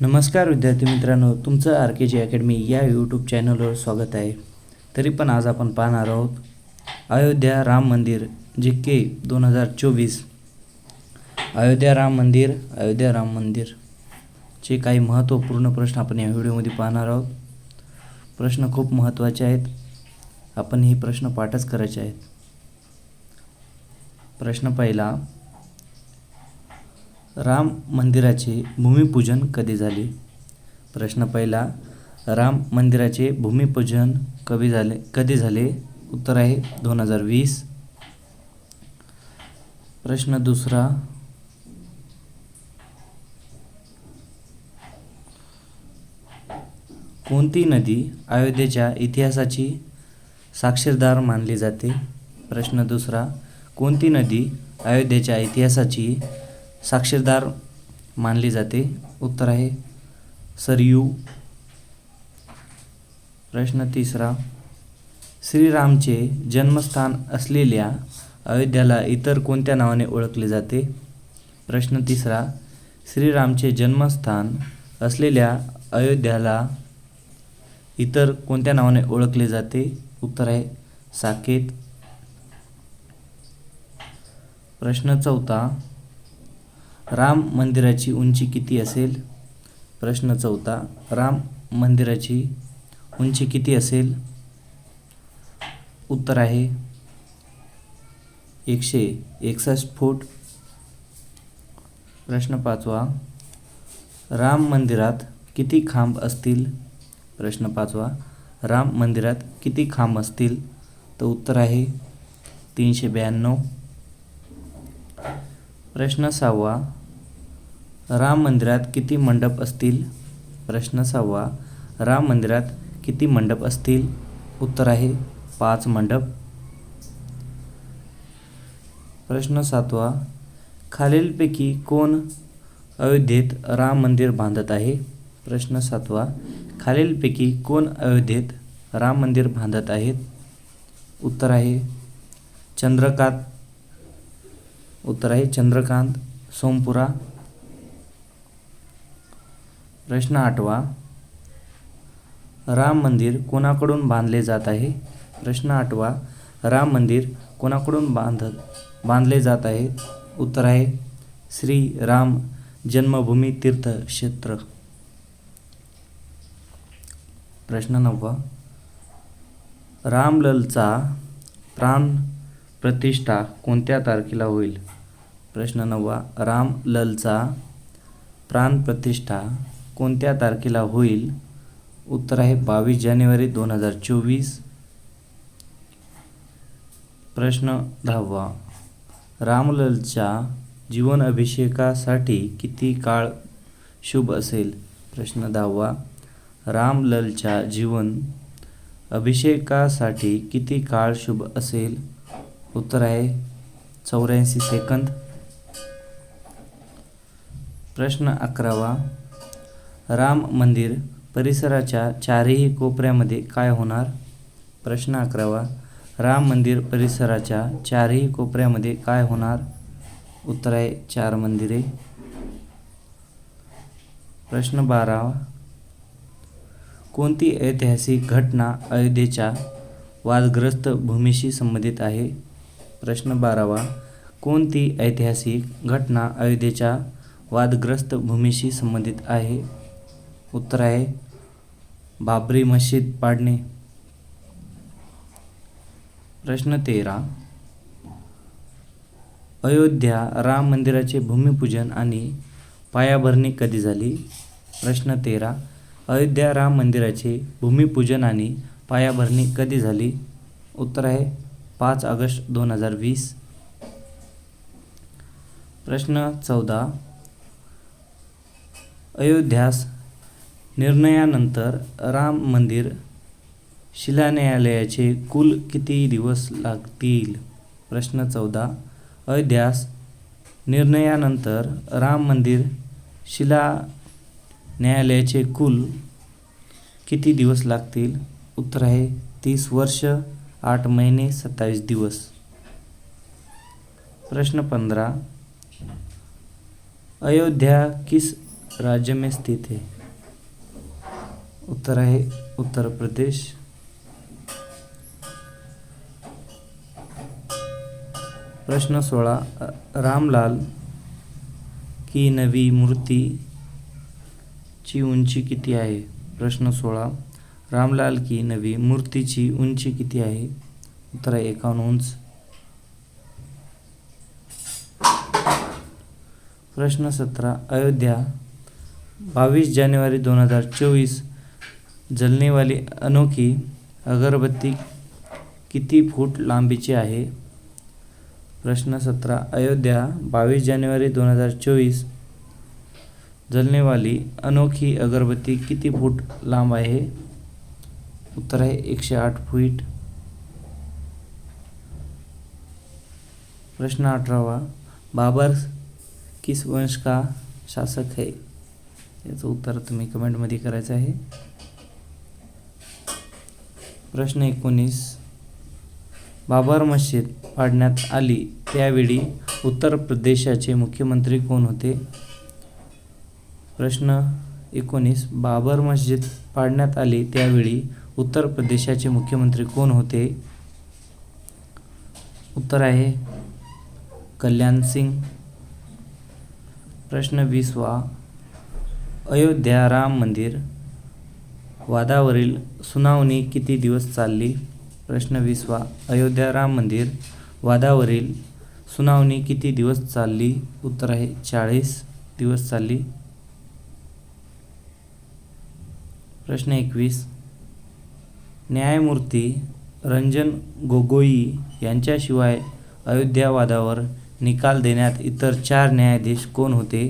नमस्कार विद्यार्थी मित्रांनो तुमचं आर के जी अकॅडमी या यूट्यूब चॅनलवर स्वागत आहे. तरी पण आज आपण पाहणार आहोत अयोध्या राम मंदिर जे के दोन हजार चोवीस. अयोध्या राम मंदिर अयोध्या राम मंदिर चे काही महत्त्वपूर्ण प्रश्न आपण या व्हिडिओमध्ये पाहणार आहोत. प्रश्न खूप महत्त्वाचे आहेत. आपण हे प्रश्न पाठच करायचे आहेत. प्रश्न पहिला राम मंदिराचे भूमिपूजन कधी झाले? प्रश्न पहिला राम मंदिराचे भूमिपूजन कधी झाले कधी झाले? उत्तर आहे दोन हजार वीस. प्रश्न दुसरा कोणती नदी अयोध्येच्या इतिहासाची साक्षीदार मानली जाते? प्रश्न दुसरा कोणती नदी अयोध्येच्या इतिहासाची साक्षीदार मानली जाते. उत्तर आहे सरयू प्रश्न तिसरा श्रीरामचे जन्मस्थान असलेल्या अयोध्याला इतर कोणत्या नावाने ओळखले जाते? प्रश्न तिसरा श्रीरामचे जन्मस्थान असलेल्या अयोध्याला इतर कोणत्या नावाने ओळखले जाते? उत्तर आहे साकेत. प्रश्न चौथा राम मंदिराची उंची किती असेल? प्रश्न चौथा राम मंदिराची उंची किती असेल? उत्तर आहे एकशे एकसष्ट फूट. प्रश्न पाचवा राम मंदिरात किती खांब असतील? प्रश्न पाचवा राम मंदिरात किती खांब असतील? तर उत्तर आहे तीनशे ब्याण्णव. प्रश्न सहावा. राम मंदिरात किती मंडप असतील? प्रश्न सहावा. राम मंदिरात किती मंडप असतील? उत्तर आहे पाच मंडप. प्रश्न सातवा. खालीलपैकी कोण अयोध्येत राम मंदिर बांधत आहे? प्रश्न सातवा. खालीलपैकी कोण अयोध्येत राम मंदिर बांधत आहेत? उत्तर आहे चंद्रकांत उत्तर आहे चंद्रकांत सोमपुरा. प्रश्न आठवा. राम मंदिर कोणाकडून बांधले जात आहे? प्रश्न आठवा. राम मंदिर कोणाकडून बांधत बांधले जात आहे? उत्तर आहे श्री राम जन्मभूमी तीर्थक्षेत्र प्रश्न नववा. रामललचा प्राण प्रतिष्ठा कोणत्या तारखेला होईल? प्रश्न नववा रामललचा प्राण प्रतिष्ठा कोणत्या तारखेला होईल? उत्तर आहे बावीस जानेवारी दोन हजार चोवीस. प्रश्न दहावा रामललच्या जीवन अभिषेकासाठी किती काळ शुभ असेल? प्रश्न दहावा रामललच्या जीवन अभिषेकासाठी किती काळ शुभ असेल? उत्तर आहे चौऱ्याऐंशी सेकंद. प्रश्न अकरावा. राम मंदिर परिसराच्या चारही कोपऱ्यामध्ये काय होणार? प्रश्न अकरावा. राम मंदिर परिसराच्या चारही कोपऱ्यामध्ये काय होणार? उत्तर आहे चार मंदिरे. प्रश्न बारावा कोणती ऐतिहासिक घटना अयोध्येच्या वादग्रस्त भूमीशी संबंधित आहे? प्रश्न बारावा. कोणती ऐतिहासिक घटना अयोध्येच्या वादग्रस्त भूमीशी संबंधित आहे. उत्तर आहे बाबरी मशीद पाडणे. प्रश्न तेरा. अयोध्या राम मंदिराचे भूमिपूजन आणि पायाभरणी कधी झाली? प्रश्न तेरा. अयोध्या राम मंदिराचे भूमिपूजन आणि पायाभरणी कधी झाली? उत्तर आहे पाच ऑगस्ट दोन हजार वीस. प्रश्न चौदा. अयोध्यास निर्णयानंतर राम मंदिर शिलान्यायालयाचे कुल किती दिवस लागतील? प्रश्न चौदा. अयोध्यास निर्णयानंतर राम मंदिर शिला न्यायालयाचे कुल किती दिवस लागतील? उत्तर आहे तीस वर्ष आठ महिने सत्तावीस दिवस. प्रश्न पंधरा. अयोध्या किस राज्य में स्थित है। उत्तर आहे उत्तर प्रदेश। प्रश्न सोळा रामलाल की नवी मूर्ती ची उंची किती आहे? प्रश्न सोळा रामलाल की नवी मूर्तीची उंची किती आहे? उत्तर आहे एकावन्न उंच। प्रश्न सतरा अयोध्या बावीस जानेवारी दोन हजार चोवीस जलनेवाली अनोखी अगरबत्ती किती फूट लांबीची आहे? प्रश्न सतरा. अयोध्या बावीस जानेवारी दोन हजार चोवीस जलनेवाली अनोखी अगरबत्ती किती फूट लांब आहे? उत्तर आहे एकशे आठ फूट. प्रश्न अठरावा. बाबर किस वंश का शासक है? याचं उत्तर तुम्ही कमेंटमध्ये करायचं आहे. प्रश्न एकोणीस. बाबर मस्जिद पाडण्यात आली. त्यावेळी उत्तर प्रदेशाचे मुख्यमंत्री कोण होते? प्रश्न एकोणीस. बाबर मस्जिद पाडण्यात आली. त्यावेळी उत्तर प्रदेशाचे मुख्यमंत्री कोण होते? उत्तर आहे कल्याण सिंग. प्रश्न वीसवा. अयोध्या राम मंदिर. वादावरील सुनावणी किती दिवस चालली? प्रश्न विसवा अयोध्या राम मंदिर. वादावरील सुनावणी किती दिवस चालली? उत्तर आहे चाळीस दिवस चालली. प्रश्न एकवीस. न्यायमूर्ती रंजन गोगोई यांच्याशिवाय अयोध्या वादावर निकाल देण्यात इतर चार न्यायाधीश कोण होते?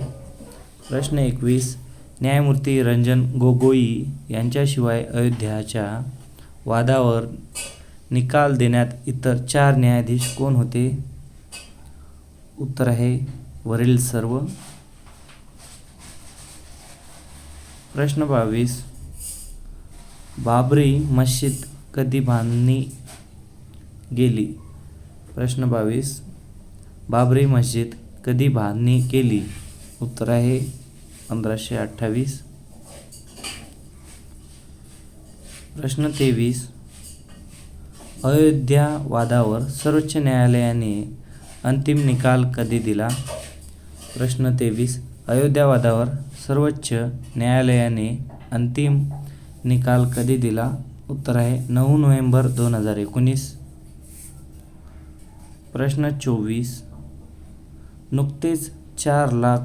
प्रश्न एकवीस. न्यायमूर्ती रंजन गोगोई यांच्याशिवाय अयोध्याच्या वादावर निकाल देण्यात इतर चार न्यायाधीश कोण होते? उत्तर आहे वरील सर्व. प्रश्न बावीस. बाबरी मस्जिद कधी बांधली गेली? प्रश्न बावीस. बाबरी मस्जिद कधी बांधणी केली उत्तर आहे पंधराशे अठ्ठावीस. प्रश्न तेवीस. अयोध्या वादावर सर्वोच्च न्यायालयाने अंतिम निकाल कधी दिला? प्रश्न तेवीस. अयोध्या वादावर सर्वोच्च न्यायालयाने अंतिम निकाल कधी दिला? उत्तर आहे नऊ नोव्हेंबर दोन हजार एकोणीस. प्रश्न चोवीस. नुकतेच चार लाख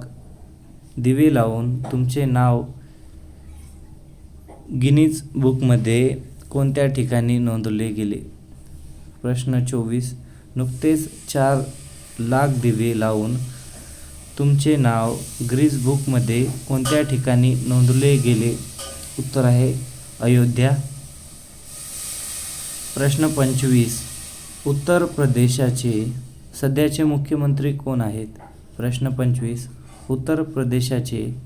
दिवे लावून तुमचे नाव गिनीज बुकमध्ये कोणत्या ठिकाणी नोंदवले गेले? प्रश्न चोवीस. नुकतेच चार लाख दिवे लावून तुमचे नाव ग्रीज बुकमध्ये कोणत्या ठिकाणी नोंदवले गेले? उत्तर आहे अयोध्या. प्रश्न पंचवीस. उत्तर प्रदेशाचे सध्याचे मुख्यमंत्री कोण आहेत? प्रश्न पंचवीस. उत्तर प्रदेशाचे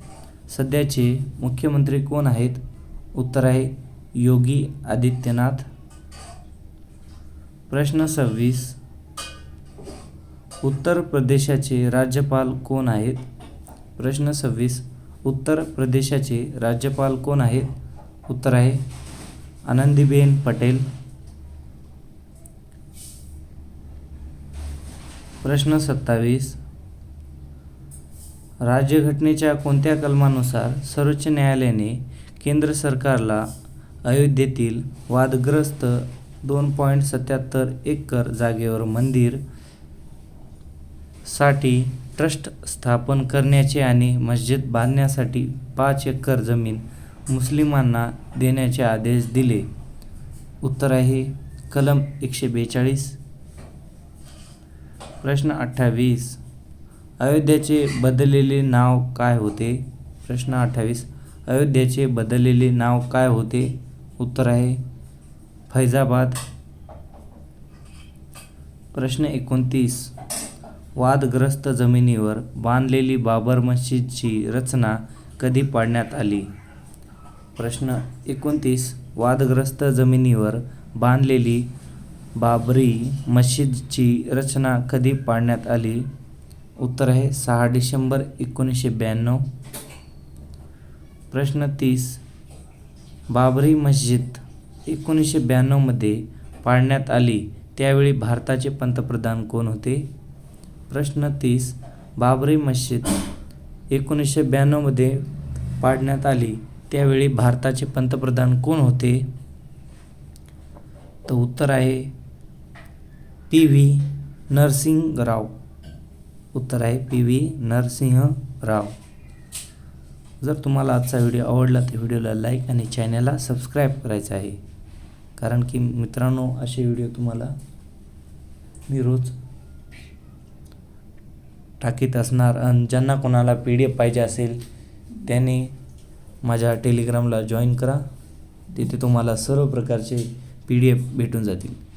सध्याचे मुख्यमंत्री कोण आहेत? उत्तर आहे योगी आदित्यनाथ. प्रश्न सव्वीस. उत्तर प्रदेशाचे राज्यपाल कोण आहेत? प्रश्न सव्वीस. उत्तर प्रदेशाचे राज्यपाल कोण आहेत? उत्तर आहे आनंदीबेन पटेल. प्रश्न सत्तावीस. राज्यघटनेच्या कोणत्या कलमानुसार सर्वोच्च न्यायालयाने केंद्र सरकारला अयोध्येतील वादग्रस्त दोन पॉईंट सत्याहत्तर एकर जागेवर मंदिरसाठी ट्रस्ट स्थापन करण्याचे आणि मस्जिद बांधण्यासाठी पाच एकर जमीन मुस्लिमांना देण्याचे आदेश दिले. उत्तर आहे कलम एकशे बेचाळीस. प्रश्न अठ्ठावीस. अयोध्याचे बदललेले नाव काय होते? प्रश्न अठ्ठावीस. अयोध्याचे बदललेले नाव काय होते? उत्तर आहे फैजाबाद. प्रश्न एकोणतीस. वादग्रस्त जमिनीवर बांधलेली बाबर मस्जिदची रचना कधी पाडण्यात आली? प्रश्न एकोणतीस. वादग्रस्त जमिनीवर बांधलेली बाबरी मस्जिदची रचना कधी पाडण्यात आली? उत्तर आहे सहा डिसेंबर एकोणीसशे ब्याण्णव. प्रश्न तीस. बाबरी मस्जिद एकोणीसशे ब्याण्णवमध्ये पाडण्यात आली त्यावेळी भारताचे पंतप्रधान कोण होते? प्रश्न तीस. बाबरी मस्जिद एकोणीसशे ब्याण्णवमध्ये पाडण्यात आली त्यावेळी भारताचे पंतप्रधान कोण होते? तर उत्तर आहे पी व्ही नरसिंगराव. उत्तर आहे पी व्ही नरसिंह राव. जर तुम्हाला आजचा व्हिडिओ आवडला तर व्हिडिओला लाईक आणि चॅनलला सबस्क्राईब करायचं आहे. कारण की मित्रांनो असे व्हिडिओ तुम्हाला मी रोज टाकीत असणार आणि ज्यांना कोणाला पी डी एफ पाहिजे असेल त्याने माझ्या टेलिग्रामला जॉईन करा. तिथे तुम्हाला सर्व प्रकारचे पी डी एफ भेटून जातील.